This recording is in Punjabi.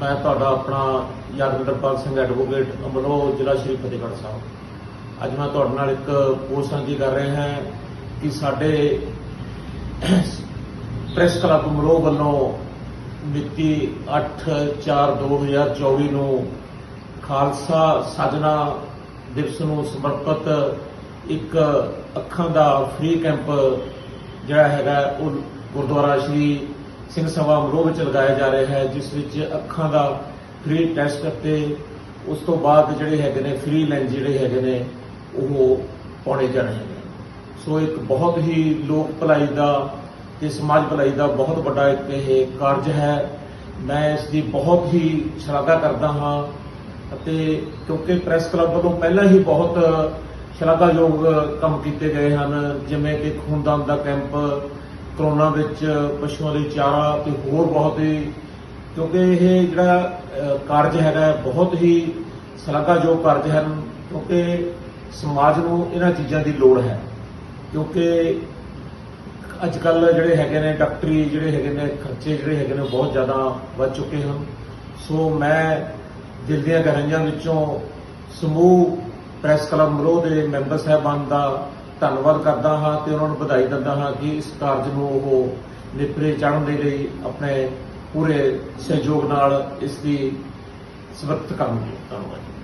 ਮੈਂ ਤੁਹਾਡਾ ਆਪਣਾ ਯਾਦਵਿੰਦਰਪਾਲ ਸਿੰਘ ਐਡਵੋਕੇਟ ਅਮਲੋ ਜ਼ਿਲ੍ਹਾ ਸ਼੍ਰੀ ਫਤਿਹਗੜ੍ਹ ਸਾਹਿਬ। ਅੱਜ ਮੈਂ ਤੁਹਾਡੇ ਨਾਲ ਇੱਕ ਪੋਸਟ ਸਾਂਝੀ ਕਰ ਰਿਹਾ ਹਾਂ ਕਿ ਸਾਡੇ ਪ੍ਰੈਸ ਕਲੱਬ ਅਮਲੋ ਵੱਲੋਂ ਮਿਤੀ 8/4/2024 ਨੂੰ ਖਾਲਸਾ ਸਾਜਨਾ ਦਿਵਸ ਨੂੰ ਸਮਰਪਿਤ ਇੱਕ ਅੱਖਾਂ ਦਾ ਫ੍ਰੀ ਕੈਂਪ ਜਿਹੜਾ ਹੈਗਾ ਉਹ ਗੁਰਦੁਆਰਾ ਸ਼੍ਰੀ ਸਿੰਘ ਸਭਾ ਮਰੋਹ ਵਿੱਚ ਲਗਾਇਆ ਜਾ ਰਿਹਾ ਹੈ, ਜਿਸ ਵਿੱਚ ਅੱਖਾਂ ਦਾ ਫ੍ਰੀ ਟੈਸਟ ਅਤੇ ਉਸ ਤੋਂ ਬਾਅਦ ਜਿਹੜੇ ਹੈਗੇ ਨੇ ਫ੍ਰੀ ਲੈਂਸ ਜਿਹੜੇ ਹੈਗੇ ਨੇ, ਉਹ ਪਾਉਣੇ ਜਾਣੇ ਨੇ। ਸੋ ਇੱਕ ਬਹੁਤ ਹੀ ਲੋਕ ਭਲਾਈ ਦਾ ਤੇ ਸਮਾਜ ਭਲਾਈ ਦਾ ਬਹੁਤ ਵੱਡਾ ਇੱਕ ਇਹ ਕਾਰਜ ਹੈ। ਮੈਂ ਇਸ ਦੀ ਬਹੁਤ ਹੀ ਸ਼ਲਾਘਾ ਕਰਦਾ ਹਾਂ ਅਤੇ ਕਿਉਂਕਿ ਪ੍ਰੈਸ ਕਲੱਬ ਵੱਲੋਂ ਪਹਿਲਾਂ ਹੀ ਬਹੁਤ ਸ਼ਲਾਘਾਯੋਗ ਕੰਮ ਕੀਤੇ ਗਏ ਹਨ, ਜਿਵੇਂ ਕਿ ਖੂਨਦਾਨ ਦਾ ਕੈਂਪ ਕਰੋਨਾ ਵਿੱਚ ਪਸ਼ੂਆਂ ਲਈ ਚਾਰਾ ਤੇ ਹੋਰ ਬਹੁਤ ਹੀ, ਕਿਉਂਕਿ ਇਹ ਜਿਹੜਾ ਕਾਰਜ ਹੈਗਾ ਬਹੁਤ ਹੀ ਸ਼ਲਾਘਾਯੋਗ ਕਾਰਜ ਹਨ, ਕਿਉਂਕਿ ਸਮਾਜ ਨੂੰ ਇਹਨਾਂ ਚੀਜ਼ਾਂ ਦੀ ਲੋੜ ਹੈ। ਕਿਉਂਕਿ ਅੱਜ ਕੱਲ ਜਿਹੜੇ ਹੈਗੇ ਨੇ ਡਾਕਟਰੀ, ਜਿਹੜੇ ਹੈਗੇ ਨੇ ਖਰਚੇ ਜਿਹੜੇ ਹੈਗੇ ਨੇ ਬਹੁਤ ਜ਼ਿਆਦਾ ਵੱਧ ਚੁੱਕੇ ਹਨ। ਸੋ ਮੈਂ ਦਿਲ ਦੀਆਂ ਗਹਿਰਾਈਆਂ ਵਿੱਚੋਂ ਸਮੂਹ ਪ੍ਰੈਸ ਕਲੱਬ ਮਰੋਹ ਦੇ ਮੈਂਬਰ ਸਾਹਿਬਾਨ ਦਾ ਧੰਨਵਾਦ ਕਰਦਾ ਹਾਂ ਤੇ ਉਹਨਾਂ ਨੂੰ ਵਧਾਈ ਦਿੰਦਾ ਹਾਂ ਕਿ ਇਸ ਕਾਰਜ ਨੂੰ ਉਹ ਨਿਪਰੇ ਚੜ੍ਹਨ ਦੇ ਲਈ ਆਪਣੇ ਪੂਰੇ ਸਹਿਯੋਗ ਨਾਲ ਇਸ ਦੀ ਸਮਰਪਿਤ ਕਰਨਗੇ ਧੰਨਵਾਦ।